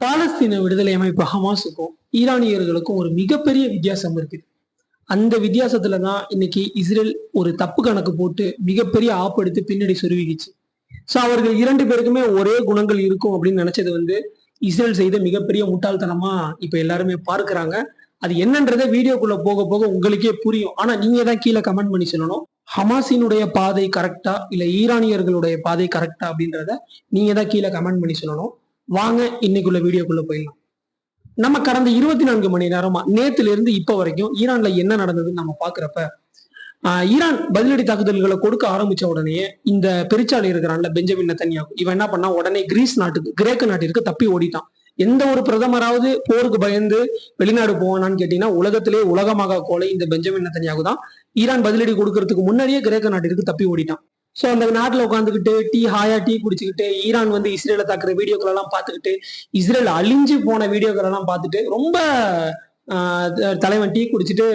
பாலஸ்தீன விடுதலை அமைப்பு ஹமாஸுக்கும் ஈரானியர்களுக்கும் ஒரு மிகப்பெரிய வித்தியாசம் இருக்குது. அந்த வித்தியாசத்துல தான் இன்னைக்கு இஸ்ரேல் ஒரு தப்பு கணக்கு போட்டு மிகப்பெரிய ஆப்பு எடுத்து பின்னாடி சொருவிக்குச்சு ஸோ அவர்கள் இரண்டு பேருக்குமே ஒரே குணங்கள் இருக்கும் அப்படின்னு நினைச்சது வந்து இஸ்ரேல் செய்த மிகப்பெரிய முட்டாள்தனமா இப்ப எல்லாருமே பார்க்கறாங்க. அது என்னன்றதை வீடியோக்குள்ள போக போக உங்களுக்கே புரியும். ஆனா நீங்க தான் கீழே கமெண்ட் பண்ணி சொல்லணும். ஹமாஸினுடைய பாதை கரெக்டா இல்ல ஈரானியர்களுடைய பாதை கரெக்டா அப்படின்றத நீங்க தான் கீழே கமெண்ட் பண்ணி சொல்லணும். வாங்க இன்னைக்குள்ள வீடியோக்குள்ள போயிடலாம். நம்ம கடந்த இருபத்தி நான்கு மணி நேரமா நேத்துல இருந்து இப்ப வரைக்கும் ஈரான்ல என்ன நடந்ததுன்னு நம்ம பாக்குறப்ப ஈரான் பதிலடி தாக்குதல்களை கொடுக்க ஆரம்பிச்ச உடனே இந்த பெருச்சாளி இருக்கிறான்ல பெஞ்சமின் தனியாகும் இவன் என்ன பண்ணா உடனே கிரீஸ் நாட்டுக்கு கிரேக்க நாட்டிற்கு தப்பி ஓடிட்டான். எந்த ஒரு பிரதமராவது போருக்கு பயந்து வெளிநாடு போவானான்னு கேட்டீங்கன்னா உலகத்திலே உலகமாக கோலை இந்த பெஞ்சமின் நெத்தன்யாகு தான் ஈரான் பதிலடி கொடுக்கறதுக்கு முன்னாடியே கிரேக்க நாட்டிற்கு தப்பி ஓடிட்டான். ஸோ அந்த நாட்டில் உட்காந்துக்கிட்டு டீ ஹாயா டீ குடிச்சுக்கிட்டு ஈரான் வந்து இஸ்ரேலை தாக்குற வீடியோக்கள் எல்லாம் பார்த்துக்கிட்டு இஸ்ரேல் அழிஞ்சு போன வீடியோக்கள் எல்லாம் பார்த்துட்டு ரொம்ப த- தலைவன் டீ குடிச்சிட்டு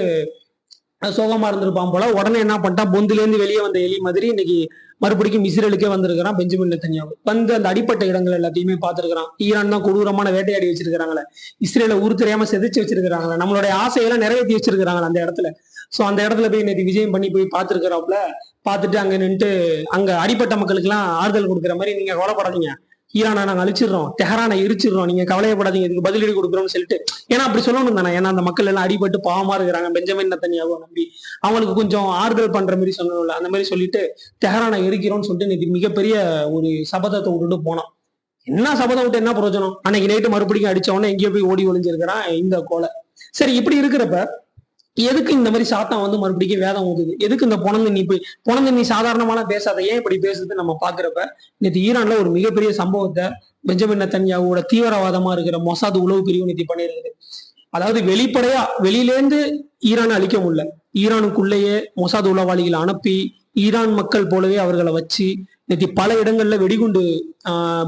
சோகமா இருந்திருப்பான் போல. உடனே என்ன பண்ணிட்டான்? பொந்துலேருந்து வெளியே வந்த எலி மாதிரி இன்னைக்கு மறுபடியும் இஸ்ரேலுக்கே வந்திருக்கிறான் பெஞ்சமின் நெத்தன்யாவு. வந்து அந்த அடிப்பட்ட இடங்கள் எல்லாத்தையுமே பார்த்துருக்கிறான். ஈரான் தான் கொடூரமான வேட்டையாடி வச்சிருக்கிறாங்களே. இஸ்ரேல ஊர் தெரியாம செதைச்சு வச்சிருக்கிறாங்களே. நம்மளுடைய ஆசையெல்லாம் நிறைவேற்றி வச்சிருக்கிறாங்களே அந்த இடத்துல. சோ அந்த இடத்துல போய் நேற்று விஜயம் பண்ணி போய் பார்த்திருக்கிறாப்புல பார்த்துட்டு அங்க நின்றுட்டு அங்க அடிப்பட்ட மக்களுக்கு எல்லாம் ஆறுதல் கொடுக்குற மாதிரி நீங்க கவலைப்படாதீங்க. ஈரானை நாங்க அழிச்சிடுறோம் தெஹரானை எரிச்சிடுறோம். நீங்க கவலையப்படாதீங்க இதுக்கு பதிலடி கொடுக்குறோம்னு சொல்லிட்டு. ஏன்னா அப்படி சொல்லணும் தானே. ஏன்னா அந்த மக்கள் எல்லாம் அடிபட்டு பாவமா இருக்கிறாங்க. பெஞ்சமின் நத்தனியாவோ நம்பி. அவங்களுக்கு கொஞ்சம் ஆறுதல் பண்ற மாதிரி சொல்லணும்ல. அந்த மாதிரி சொல்லிட்டு தெஹரானை எரிக்கிறோம்னு சொல்லிட்டு இன்னைக்கு மிகப்பெரிய ஒரு சபதத்தை விட்டுட்டு போனான் என்ன சபதம் விட்டு என்ன பிரயோஜனம்? அன்னைக்கு நைட்டு மறுபடியும் அடிச்ச உடனே எங்கேயோ போய் ஓடி ஒளிஞ்சிருக்கிறான் இந்த கோலை சரி இப்படி இருக்கிறப்ப எதுக்கு இந்த மாதிரி சாத்தான் வந்து மறுபடியும் வேதம் ஊதுது எதுக்கு இந்த பொணந்து நீ போய் பொணந்து நீ சாதாரணமான பேசாத ஏன் இப்படி பேசுறது நம்ம பாக்குறப்ப நேற்று ஈரான்ல ஒரு மிகப்பெரிய சம்பவத்தை பெஞ்சமின் நத்தன்யாவோட தீவிரவாதமா இருக்கிற மொசாது உளவு பிரிவு நேற்று பண்ணியிருக்குது. அதாவது வெளிப்படையா வெளியிலேருந்து ஈரானை அழிக்க முடியல. ஈரானுக்குள்ளேயே மொசாது உளவாளிகளை அனுப்பி ஈரான் மக்கள் போலவே அவர்களை வச்சு நேற்று பல இடங்கள்ல வெடிகுண்டு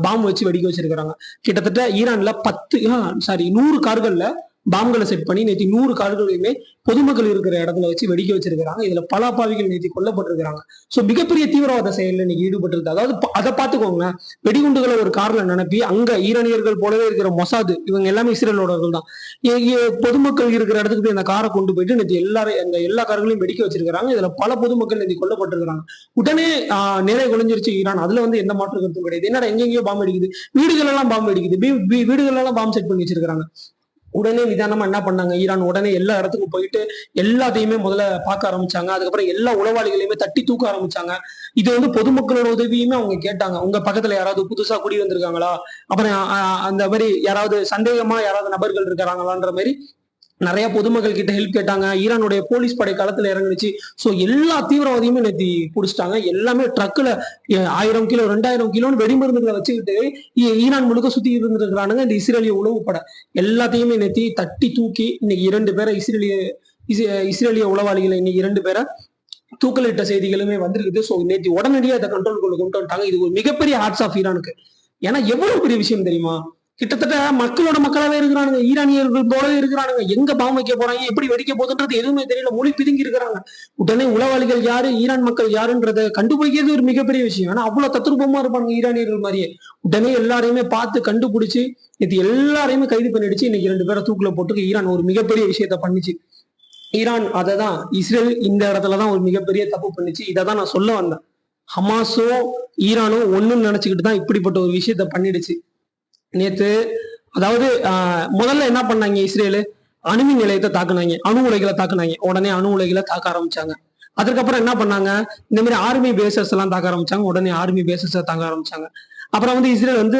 பாம்பு வச்சு வெடிக்க வச்சிருக்கிறாங்க. கிட்டத்தட்ட ஈரான்ல பத்து சாரி நூறு கார்கள்ல பாம்களை செட் பண்ணி நேற்று நூறு கார்களையுமே பொதுமக்கள் இருக்கிற இடத்துல வச்சு வெடிக்க வச்சிருக்கிறாங்க. இதுல பல அப்பாவிகள் நேற்று கொல்லப்பட்டிருக்கிறாங்க. சோ மிகப்பெரிய தீவிரவாத செயல்ல இன்னைக்கு ஈடுபட்டிருக்கு. அதாவது அதை பார்த்துக்கோங்களேன். வெடிகுண்டுகளை ஒரு கார்ல நினைப்பி அங்க ஈரானியர்கள் போலவே இருக்கிற மொசாது இவங்க எல்லாமே இஸ்ரேலோடர்கள் தான். பொதுமக்கள் இருக்கிற இடத்துக்கு போய் அந்த காரை கொண்டு போயிட்டு நேற்று எல்லாரும் அந்த எல்லா கார்களையும் வெடிக்க வச்சிருக்கிறாங்க. இதுல பல பொதுமக்கள் நேற்று கொல்லப்பட்டிருக்கிறாங்க. உடனே ஆஹ், நிறைய குலைஞ்சிருச்சு ஈரான். அதுல வந்து எந்த மாற்று கருத்தும் கிடையாது. என்னடா எங்கெங்கேயோ பாம்பு அடிக்குது வீடுகள் எல்லாம் பாம்பு அடிக்குது வீடுகள் எல்லாம் பாம்பு செட் பண்ணி வச்சிருக்காங்க உடனே நிதானமா என்ன பண்ணாங்க? ஈரான் உடனே எல்லா இடத்துக்கும் போயிட்டு எல்லாத்தையுமே முதல்ல பார்க்க ஆரம்பிச்சாங்க. அதுக்கப்புறம் எல்லா உளவாளிகளையுமே தட்டி தூக்க ஆரம்பிச்சாங்க. இது வந்து பொதுமக்களோட உதவியுமே அவங்க கேட்டாங்க. உங்க பக்கத்துல யாராவது புதுசா குடி வந்திருக்காங்களா? அப்புறம் அந்த மாதிரி யாராவது சந்தேகமா யாராவது நபர்கள் இருக்கிறாங்களான்ற மாதிரி நிறைய பொதுமக்கள் கிட்ட ஹெல்ப் கேட்டாங்க. ஈரானுடைய போலீஸ் படை களத்துல இறங்குனுச்சு. ஸோ எல்லா தீவிரவாதியுமே நேத்தி பிடிச்சிட்டாங்க. எல்லாமே ட்ரக்கில் ஆயிரம் கிலோ ரெண்டாயிரம் கிலோன்னு வெடிமருந்துகளை வச்சுக்கிட்டு ஈரான் முழுக்க சுத்தி இருந்திருக்கிறானுங்க. இந்த இஸ்ரேலிய உளவு படை. எல்லாத்தையுமே நேத்தி தட்டி தூக்கி இன்னைக்கு இரண்டு பேரை இஸ்ரேலிய இஸ்- இஸ்ரேலிய உளவாளிகளை இன்னைக்கு இரண்டு பேரை தூக்கலிட்ட செய்திகளுமே வந்திருக்குது. ஸோ நேற்று உடனடியாக இதை கண்ட்ரோல்குள்ள கொண்டு வந்துட்டாங்க. இது ஒரு மிகப்பெரிய ஹார்ட்ஸ் ஆஃப் ஈரானுக்கு. ஏன்னா எவ்வளவு பெரிய விஷயம் தெரியுமா? கிட்டத்தட்ட மக்களோட மக்களாவே இருக்கிறானுங்க ஈரானியர்கள் போலவே இருக்கிறானுங்க. எங்க பாம்பு வைக்க போறாங்க எப்படி வெடிக்க போகுதுன்றது எதுவுமே தெரியல. மொழி பிதுங்கி இருக்கிறாங்க. உடனே உளவாளிகள் யாரு ஈரான் மக்கள் யாருன்றதை கண்டுபிடிக்கிறது ஒரு மிகப்பெரிய விஷயம். ஏன்னா அவ்வளவு தத்ரூபமா இருப்பாங்க ஈரானியர்கள் மாதிரியே. உடனே எல்லாரையுமே பார்த்து கண்டுபிடிச்சு இது எல்லாரையுமே கைது பண்ணிடுச்சு. இன்னைக்கு ரெண்டு பேரை தூக்குல போட்டு ஈரான் ஒரு மிகப்பெரிய விஷயத்த பண்ணுச்சு. ஈரான் அதை தான் இஸ்ரேல் இந்த இடத்துல தான் ஒரு மிகப்பெரிய தப்பு பண்ணுச்சு. இதை தான் நான் சொல்ல வந்தேன். ஹமாஸும் ஈரானும் ஒண்ணுன்னு நினைச்சுக்கிட்டு தான் இப்படிப்பட்ட ஒரு விஷயத்த பண்ணிடுச்சு. நேத்து அதாவது ஆஹ், முதல்ல என்ன பண்ணாங்க இஸ்ரேலு? அணுமின் நிலையத்தை தாக்குனாங்க. அணு உலைகளை தாக்குனாங்க. உடனே அணு உலைகளை தாக்க ஆரம்பிச்சாங்க. அதுக்கப்புறம் என்ன பண்ணாங்க? இந்த மாதிரி ஆர்மி பேசஸ் எல்லாம் தாக்க ஆரம்பிச்சாங்க. உடனே ஆர்மி பேசஸ் தாக்க ஆரம்பிச்சாங்க. அப்புறம் வந்து இஸ்ரேல் வந்து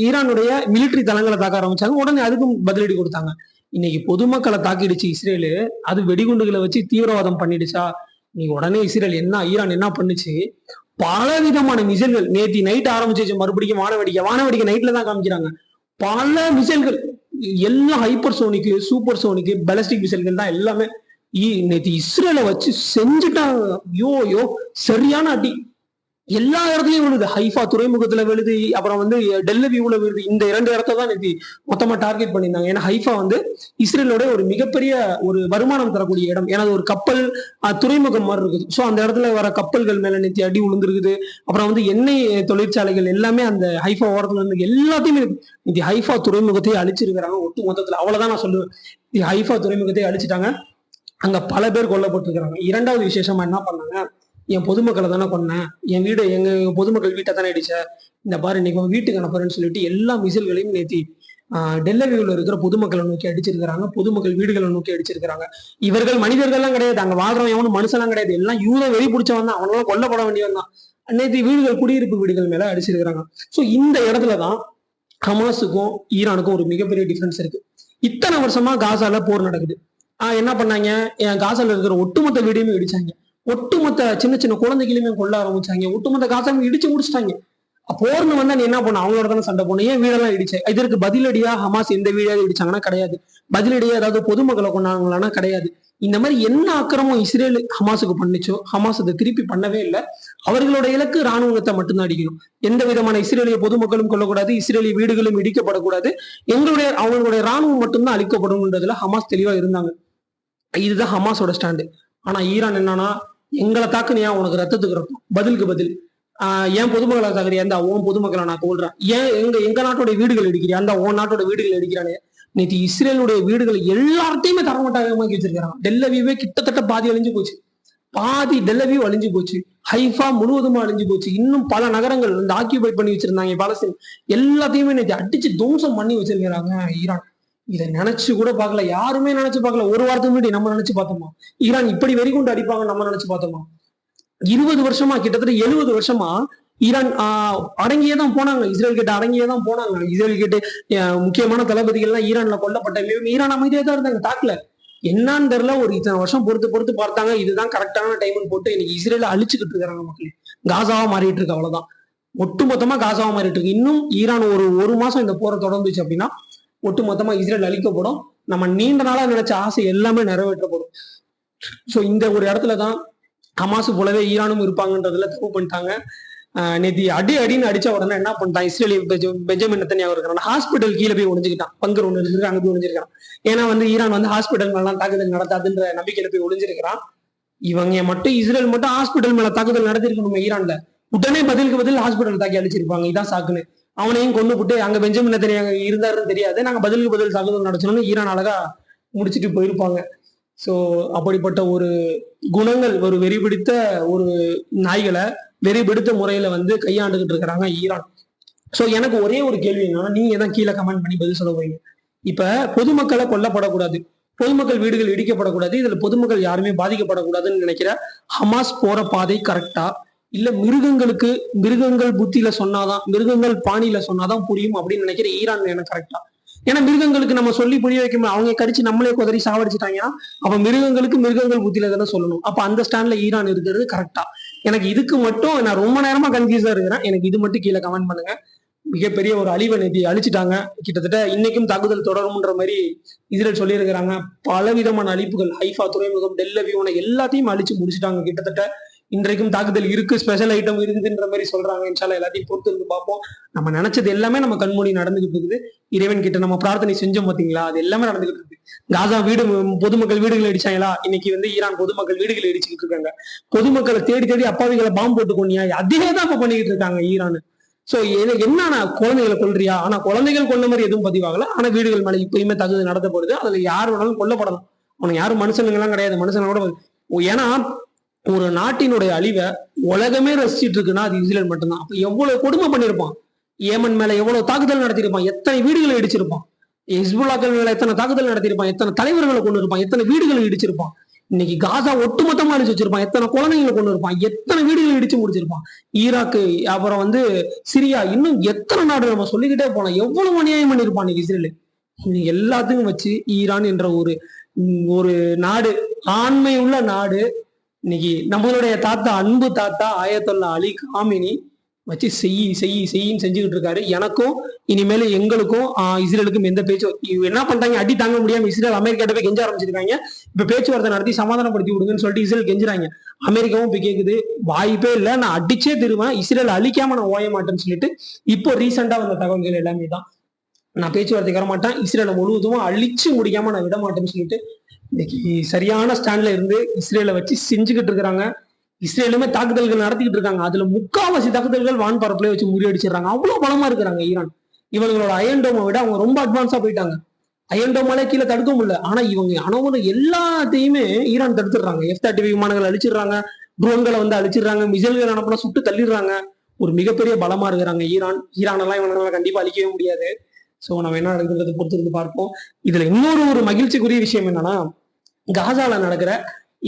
ஈரானுடைய மிலிட்டரி தளங்களை தாக்க ஆரம்பிச்சாங்க. உடனே அதுக்கும் பதிலடி கொடுத்தாங்க. இன்னைக்கு பொதுமக்களை தாக்கிடுச்சு இஸ்ரேலு. அது வெடிகுண்டுகளை வச்சு தீவிரவாதம் பண்ணிடுச்சா? நீ உடனே இஸ்ரேல் என்ன ஈரான் என்ன பண்ணுச்சு? பல விதமான மிசைல்கள் நேத்தி நைட் ஆரம்பிச்சிச்சு மறுபடியும் வானவெடிக்கை வானவெடிக்கை நைட்ல தான் காமிக்கிறாங்க. பல மிசைல்கள் எல்லாம் hypersonic supersonic ballistic மிசைல்கள் தான் எல்லாமே. நேற்று இஸ்ரேலை வச்சு செஞ்சுட்டாங்க. யோ யோ சரியான அடி. எல்லா இடத்துலயும் விழுது. ஹைஃபா துறைமுகத்துல விழுது அப்புறம் வந்து டெல்லவியூல விழுது. இந்த இரண்டு இடத்த தான் நேற்று மொத்தமா டார்கெட் பண்ணியிருந்தாங்க. ஏன்னா ஹைஃபா வந்து இஸ்ரேலோட ஒரு மிகப்பெரிய ஒரு வருமானம் தரக்கூடிய இடம். ஏன்னா அது ஒரு கப்பல் துறைமுகம் மாதிரி இருக்குது. ஸோ அந்த இடத்துல வர கப்பல்கள் மேல நேற்று அடி விழுந்துருக்குது அப்புறம் வந்து எண்ணெய் தொழிற்சாலைகள் எல்லாமே அந்த ஹைஃபா ஓரத்துல இருந்து எல்லாத்தையுமே இது ஹைஃபா துறைமுகத்தை அழிச்சிருக்கிறாங்க. ஒட்டு மொத்தத்துல. அவ்வளவுதான் நான் சொல்லுவேன். இது ஹைஃபா துறைமுகத்தை அழிச்சிட்டாங்க. அங்க பல பேர் கொல்லப்பட்டிருக்கிறாங்க. இரண்டாவது விசேஷமா என்ன பண்ணாங்க? என் பொதுமக்களை தானே கொன்னேன். என் வீடு எங்க பொதுமக்கள் வீட்டை தானே அடிச்ச இந்த பாரு இன்னைக்கு வீட்டுக்கு அனுப்புறேன்னு சொல்லிட்டு எல்லா மிசில்களையும் நேத்தி டெல்லவியூல இருக்கிற பொதுமக்களை நோக்கி அடிச்சிருக்கிறாங்க. பொதுமக்கள் வீடுகளை நோக்கி அடிச்சிருக்கிறாங்க. இவர்கள் மனிதர்கள்லாம் கிடையாது. அங்க வாழ்றவன் எவனும் மனுஷன்லாம் கிடையாது. எல்லாம் யூத வெறி பிடிச்சவன் தான். அவனெல்லாம் கொல்லப்பட வேண்டியவன் தான். நேற்று வீடுகள் குடியிருப்பு வீடுகள் மேல அடிச்சிருக்கிறாங்க. சோ இந்த இடத்துல தான் ஹமாஸுக்கும் ஈரானுக்கும் ஒரு மிகப்பெரிய டிஃபரன்ஸ் இருக்கு. இத்தனை வருஷமா காசால போர் நடக்குது. ஆஹ் என்ன பண்ணாங்க? என் காசால இருக்கிற ஒட்டுமொத்த வீடையுமே இடிச்சாங்க. ஒட்டுமொத்த சின்ன சின்ன குழந்தைகளையுமே கொள்ள ஆரம்பிச்சாங்க. ஒட்டுமொத்த காசாமி இடிச்சு முடிச்சிட்டாங்க. போர்னு வந்தா நீ என்ன பண்ண அவங்களோட தானே சண்டை போன ஏன் வீடெல்லாம் இடிச்சேன் இதற்கு பதிலடியா ஹமாஸ் எந்த வீடாவது இடிச்சாங்கன்னா கிடையாது. பதிலடியா ஏதாவது பொதுமக்களை கொண்டாங்களான்னா கிடையாது. இந்த மாதிரி என்ன அக்கிரமம் இஸ்ரேல் ஹமாஸுக்கு பண்ணுச்சோ? ஹமாஸ் அதை திருப்பி பண்ணவே இல்லை. அவர்களோட இலக்கு ராணுவத்தை மட்டும்தான் அடிக்கணும். எந்த விதமான இஸ்ரேலிய பொதுமக்களும் கொள்ளக்கூடாது இஸ்ரேலிய வீடுகளும் இடிக்கப்படக்கூடாது. எங்களுடைய அவங்களுடைய ராணுவம் மட்டும்தான் அழிக்கப்படும்ன்றதுல ஹமாஸ் தெளிவா இருந்தாங்க. இதுதான் ஹமாஸோட ஸ்டாண்டு. ஆனா ஈரான் என்னன்னா எங்களை தாக்குனியா? உனக்கு ரத்தத்துக்கு ரத்தம். பதிலுக்கு பதில். ஆஹ் ஏன் பொதுமக்களை தாக்குறியா அந்த உன் பொதுமக்களை நான் கொள்றேன் ஏன் எங்க எங்க நாட்டோட வீடுகள் எடுக்கிறியா அந்த உன் நாட்டோட வீடுகள் எடுக்கிறானே நேற்று இஸ்ரேலுடைய வீடுகளை எல்லாத்தையுமே தரமட்டாகமாக்கி வச்சிருக்கிறான் டெல்லவியூவே கிட்டத்தட்ட பாதி அழிஞ்சு போச்சு. பாதி டெல்லவியூ அழிஞ்சு போச்சு. ஹைஃபா முழுவதுமா அழிஞ்சு போச்சு. இன்னும் பல நகரங்கள் இந்த ஆக்கியூபை பண்ணி வச்சிருந்தாங்க. பாலஸ்தீன். எல்லாத்தையுமே நேற்று அடிச்சு துவம்சம் பண்ணி வச்சிருக்கிறாங்க ஈரான். இதை நினைச்சு கூட பார்க்கல. யாருமே நினைச்சு பார்க்கல. ஒரு வாரத்துக்கு முன்னாடி நம்ம நினைச்சு பார்த்தோமா? ஈரான் இப்படி வெறிகுண்டு அடிப்பாங்க நம்ம நினைச்சு பார்த்தோமா? இருபது வருஷமா கிட்டத்தட்ட எழுபது வருஷமா ஈரான் ஆஹ் அடங்கியே தான் போனாங்க. இஸ்ரேல் கிட்ட அடங்கியே தான் போனாங்க. இஸ்ரேல் கிட்ட முக்கியமான தளபதிகள்லாம் ஈரான்ல கொல்லப்பட்ட ஈரான் அமைதியாக தான் இருந்தாங்க. தாக்கல. என்னன்னு தெரியல. ஒரு இத்தனை வருஷம் பொறுத்து பொறுத்து பார்த்தாங்க. இதுதான் கரெக்டான டைம்னு போட்டு இன்னைக்கு இஸ்ரேல அழிச்சுக்கிட்டு இருக்காங்க மக்கள். காசாவா மாறிட்டு இருக்கு அவ்வளவுதான். ஒட்டுமொத்தமா காசாவா மாறிட்டு இருக்கு. இன்னும் ஈரான் ஒரு ஒரு மாசம் இந்த போரை தொடர்ந்துச்சு அப்படின்னா ஒட்டுமொத்தமா இஸ்ரேல் அழிக்கப்படும். நம்ம நீண்ட நாளா நினைச்ச ஆசை எல்லாமே நிறைவேற்றப்படும். சோ இந்த ஒரு இடத்துல தான் ஹமாஸ் போலவே ஈரானும் இருப்பாங்கன்றதுல தப்பு பண்ணிட்டாங்க. நேத்தி அடி அடின்னு அடிச்ச உடனே என்ன பண்ணிட்டான்? இஸ்ரேலி பெஞ்சமின் நெத்தன்யாகு இருக்கிறான். ஹாஸ்பிட்டல் கீழே போய் ஒழிஞ்சுக்கிட்டான் பங்கர் ஒன்று இருந்திருக்கு அங்கே போய் ஒழிஞ்சிருக்கான் ஏன்னா வந்து ஈரான் வந்து ஹாஸ்பிட்டல் மேலாம் தாக்குதல் நடத்தாதுன்ற நம்பிக்கையில போய் ஒழிஞ்சிருக்கிறான் இவங்க மட்டும் இஸ்ரேல் மட்டும் ஹாஸ்பிட்டல் மேல தாக்குதல் நடத்திருக்கணும் ஈரான்ல. உடனே பதிலுக்கு பதில் ஹாஸ்பிட்டல் தாக்கி அழிச்சிருப்பாங்க. இதான் சாக்குன்னு. அவனையும் கொண்டு போட்டு அங்க பெஞ்சமின் இருந்தாருன்னு தெரியாது. நாங்க பதிலுக்கு பதில் தாக்குதல் நடத்தணும்னு ஈரான் அழகா முடிச்சுட்டு போயிருப்பாங்க. ஸோ அப்படிப்பட்ட ஒரு குணங்கள் ஒரு வெறி பிடித்த ஒரு நாய்களை வெறி பிடித்த முறையில வந்து கையாண்டுகிட்டு இருக்கிறாங்க ஈரான் ஸோ எனக்கு ஒரே ஒரு கேள்வி என்னன்னா நீங்க தான் கீழே கமெண்ட் பண்ணி பதில் சொல்ல போறீங்க? இப்ப பொதுமக்களை கொல்லப்படக்கூடாது. பொதுமக்கள் வீடுகள் இடிக்கப்படக்கூடாது. இதுல பொதுமக்கள் யாருமே பாதிக்கப்படக்கூடாதுன்னு நினைக்கிற ஹமாஸ் போற பாதை கரெக்டா இல்ல மிருகங்களுக்கு மிருகங்கள் புத்தியில சொன்னாதான் மிருகங்கள் பாணியில சொன்னாதான் புரியும் அப்படின்னு நினைக்கிற ஈரான் எனக்கு கரெக்டா ஏன்னா மிருகங்களுக்கு நம்ம சொல்லி புரிய வைக்க முடியும் அவங்க கடிச்சு நம்மளே குதறி சாவடிச்சிட்டாங்கன்னா அப்ப மிருகங்களுக்கு மிருகங்கள் புத்தியில தானே சொல்லணும். அப்ப அந்த ஸ்டாண்ட்ல ஈரான் இருக்கிறது கரெக்டா எனக்கு இதுக்கு மட்டும் நான் ரொம்ப நேரமா கன்ஃபியூஸா இருக்கிறேன். எனக்கு இது மட்டும் கீழே கமெண்ட் பண்ணுங்க. மிகப்பெரிய ஒரு அழிவை நிதி அழிச்சிட்டாங்க. கிட்டத்தட்ட இன்னைக்கும் தாக்குதல் தொடரும்ன்ற மாதிரி இஸ்ரேல் சொல்லியிருக்கிறாங்க. பலவிதமான அழிப்புகள் ஹைஃபா துறைமுகம் டெல்லவியூன எல்லாத்தையும் அழிச்சு முடிச்சிட்டாங்க. கிட்டத்தட்ட இன்றைக்கும் தாக்குதல் இருக்கு ஸ்பெஷல் ஐட்டம் இருக்குதுன்ற மாதிரி சொல்றாங்க. இன்ஷால்லா எல்லாத்தையும் பொறுத்து இருந்து பார்ப்போம். நம்ம நினைச்சது எல்லாமே நம்ம கண்மூடி நடந்துகிட்டு இருக்குது. இறைவன் கிட்ட நம்ம பிரார்த்தனை செஞ்சோம் பாத்தீங்களா அது எல்லாமே நடந்துகிட்டு இருக்கு காசா வீடு பொதுமக்கள் வீடுகள் அடிச்சாங்களா இன்னைக்கு வந்து ஈரான் பொதுமக்கள் வீடுகள் அடிச்சுக்கிட்டு இருக்காங்க. பொதுமக்களை தேடி தேடி அப்பாவிகளை பாம்பு போட்டு கொண்டியா அதே தான் இப்ப பண்ணிக்கிட்டு இருக்காங்க ஈரான். சோ என்னன்னா குழந்தைகளை கொல்றியா? ஆனா குழந்தைகள் கொண்ட மாதிரி எதுவும் பதிவாகல. ஆனா வீடுகள் மேல இப்பயுமே தகுதி நடத்தப்படுது. அதுல யார் வேணாலும் கொல்லப்படலாம் உனக்கு யாரும் மனுஷனுங்க எல்லாம் கிடையாது. மனுஷனோட கூட ஏன்னா ஒரு நாட்டினுடைய அழிவை உலகமே ரசிச்சுட்டு இருக்குன்னா அது இஸ்ரேல் மட்டும்தான். அப்ப எவ்வளவு கொடுமை பண்ணியிருப்பான் ஏமன் மேல எவ்வளவு தாக்குதல் நடத்தியிருப்பான்? எத்தனை வீடுகளை இடிச்சிருப்பான்? ஹிஸ்புல்லாக்கள் மேல எத்தனை தாக்குதல் நடத்தியிருப்பான்? எத்தனை தலைவர்களை கொண்டு இருப்பான்? எத்தனை வீடுகளை இடிச்சிருப்பான்? இன்னைக்கு காசா ஒட்டுமொத்தமா அழிச்சு வச்சிருப்பான். எத்தனை குழந்தைங்களை கொண்டு இருப்பான்? எத்தனை வீடுகளை இடிச்சு முடிச்சிருப்பான்? ஈராக்கு அப்புறம் வந்து சிரியா இன்னும் எத்தனை நாடு நம்ம சொல்லிக்கிட்டே போலாம். எவ்வளவு அநியாயம் பண்ணிருப்பான் இன்னைக்கு இஸ்ரேல். இது வச்சு ஈரான் என்ற ஒரு ஒரு நாடு ஆண்மை உள்ள நாடு இன்னைக்கு நம்மளுடைய தாத்தா அன்பு தாத்தா ஆயத்தொல்லா அலி காமினி வச்சு செய் செய் செய்யின்னு செஞ்சுக்கிட்டு இருக்காரு. எனக்கும் இனிமேல் எங்களுக்கும் இஸ்ரேலுக்கும் எந்த பேச்சு என்ன பண்றாங்க அடி தாங்க முடியாம இஸ்ரேல் அமெரிக்காட்ட போய் கெஞ்ச ஆரம்பிச்சிருக்காங்க. இப்ப பேச்சுவார்த்தை நடத்தி சமாதானப்படுத்தி விடுங்கன்னு சொல்லிட்டு இஸ்ரேல் கெஞ்சுறாங்க. அமெரிக்காவும் இப்ப கேக்குது வாய்ப்பே இல்லை நான் அடிச்சே திருவேன் இஸ்ரேல் அழிக்காம நான் ஓய மாட்டேன்னு சொல்லிட்டு இப்போ ரீசெண்டா வந்த தகவல்கள் எல்லாமே தான். நான் பேச்சுவார்த்தைக்கு வர மாட்டேன் இஸ்ரேலை முழுவதும் அழிச்சு முடிக்காம நான் விட மாட்டேன்னு சொல்லிட்டு இன்னைக்கு சரியான ஸ்டாண்ட்ல இருந்து இஸ்ரேலை வச்சு செஞ்சுக்கிட்டு இருக்கிறாங்க. இஸ்ரேலுமே தாக்குதல்கள் நடத்திக்கிட்டு இருக்காங்க. அதுல முக்காவாசி தாக்குதல்கள் வான் பரப்புல வச்சு முறியடிச்சிடுறாங்க. அவ்வளவு பலமா இருக்கிறாங்க ஈரான். இவங்களோட அயன்டோமை விட அவங்க ரொம்ப அட்வான்ஸா போயிட்டாங்க. அயன்டோமாலே கீழே தடுக்க முடியல. ஆனா இவங்க அணவுல எல்லாத்தையுமே ஈரான் தடுத்துடுறாங்க. எஃப் தேர்ட்டி விமானங்கள் அழிச்சிடுறாங்க. ட்ரோன்களை வந்து அழிச்சிடுறாங்க. மிசைல்கள் அனுப்பினா சுட்டு தள்ளிடுறாங்க. ஒரு மிகப்பெரிய பலமா இருக்கிறாங்க ஈரான். ஈரான் எல்லாம் இவங்களால கண்டிப்பா அழிக்கவே முடியாது. சோ நம்ம என்ன நடக்குதுன்றதை பொறுத்திருந்து பார்ப்போம். இதுல இன்னொரு ஒரு மகிழ்ச்சிக்குரிய விஷயம் என்னன்னா காசால நடக்கிற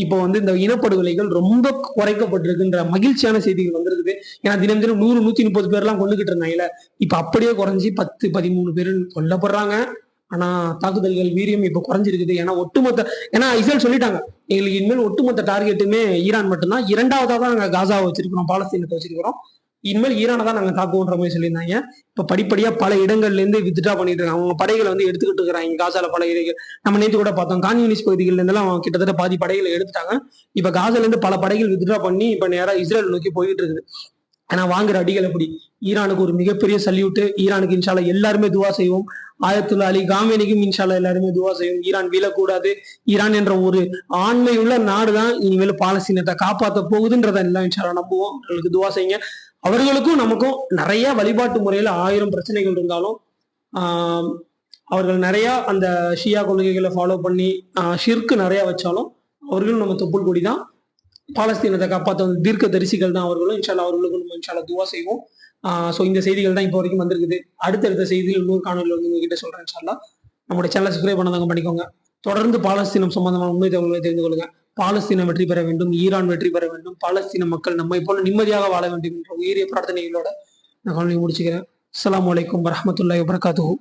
இப்போ வந்து இந்த இனப்படுகொலைகள் ரொம்ப குறைக்கப்பட்டிருக்குன்ற மகிழ்ச்சியான செய்திகள் வந்திருக்குது. ஏன்னா தினம் தினம் நூறு நூத்தி முப்பது பேர்லாம் கொண்டுகிட்டு இருந்தாங்கல்ல. இப்ப அப்படியே குறைஞ்சி பத்து பதிமூணு பேர் கொல்லப்படுறாங்க. ஆனா தாக்குதல்கள் வீரியம் இப்ப குறைஞ்சிருக்குது. ஏன்னா ஒட்டுமொத்த ஏன்னா இஸ்ரேல் சொல்லிட்டாங்க எங்களுக்கு இனிமேல் ஒட்டுமொத்த டார்கெட்டுமே ஈரான் மட்டும்தான். இரண்டாவதா தான் நாங்க காசாவை வச்சிருக்கிறோம் பாலஸ்தீனத்தை வச்சிருக்கிறோம். இனிமேல் ஈரானை தான் நாங்க தாக்குவோன்ற மாதிரி சொல்லியிருந்தாங்க. இப்ப படிப்படியா பல இடங்கள்ல இருந்து வித்ட்ரா பண்ணிட்டு இருக்காங்க. அவங்க படைகளை வந்து எடுத்துக்கிட்டு இருக்கிறாங்க. காசால பல இடங்கள் நம்ம நேற்று கூட பார்த்தோம். கான்யூனிஸ் பகுதிகள்ல இருந்தெல்லாம் கிட்டத்தட்ட பாதி படைகளை எடுத்துட்டாங்க. இப்ப காசால இருந்து பல படைகள் வித்ட்ரா பண்ணி இப்ப நேரா இஸ்ரேல் நோக்கி போயிட்டு இருக்குது. ஆனா வாங்குற அடிகள் எப்படி? ஈரானுக்கு ஒரு மிகப்பெரிய சல்யூட்டு ஈரானுக்கு இன்ஷால்லா எல்லாருமே துவா செய்வோம். ஆயத்துல அலி காமேனிக்கும் இன்ஷால்லா எல்லாருமே துவா செய்வோம். ஈரான் வீழக்கூடாது. ஈரான் என்ற ஒரு ஆண்மையுள்ள நாடு தான் இனிமேல் பாலஸ்தீனத்தை காப்பாற்ற போகுதுன்றதை எல்லாம் இன்ஷால்லா நம்புவோம். உங்களுக்கு துவா செய்யுங்க. அவர்களுக்கும் நமக்கும் நிறைய வழிபாட்டு முறையில ஆயிரம் பிரச்சனைகள் இருந்தாலும் அவர்கள் நிறைய அந்த ஷியா கொள்கைகளை ஃபாலோ பண்ணி ஷிர்க்கு நிறைய வச்சாலும் அவர்களும் நம்ம தொப்புள் கொடி தான் பாலஸ்தீனத்தை காப்பாற்ற வந்து தீர்க்க தரிசிகள் தான் அவர்களும். இன்ஷால்லா அவர்களுக்கும் நம்ம இன்ஷால்லா துவா செய்வோம். ஸோ இந்த செய்திகள் தான் இப்போ வரைக்கும் வந்திருக்குது. அடுத்தடுத்த செய்திகள் இன்னொரு காணொலியில் வந்து உங்ககிட்ட சொல்கிறேன் இன்ஷால்லா நம்மளுடைய சேனலை சப்ஸ்கிரைப் பண்ணதாங்க பண்ணிக்கோங்க. தொடர்ந்து பாலஸ்தீனம் சம்பந்தமான உண்மை தகவல்களை தெரிந்து கொள்ளுங்க. பாலஸ்தீனம் வெற்றி பெற வேண்டும் ஈரான் வெற்றி பெற வேண்டும் பாலஸ்தீன மக்கள் நம்மை போல நிம்மதியாக வாழ வேண்டும் என்ற உயரிய பிரார்த்தனைகளோட நான் முடிச்சுக்கிறேன். அஸ்லாம் வலைக்கம் வரமத்துல்லாய் வபரகாத்துஹு.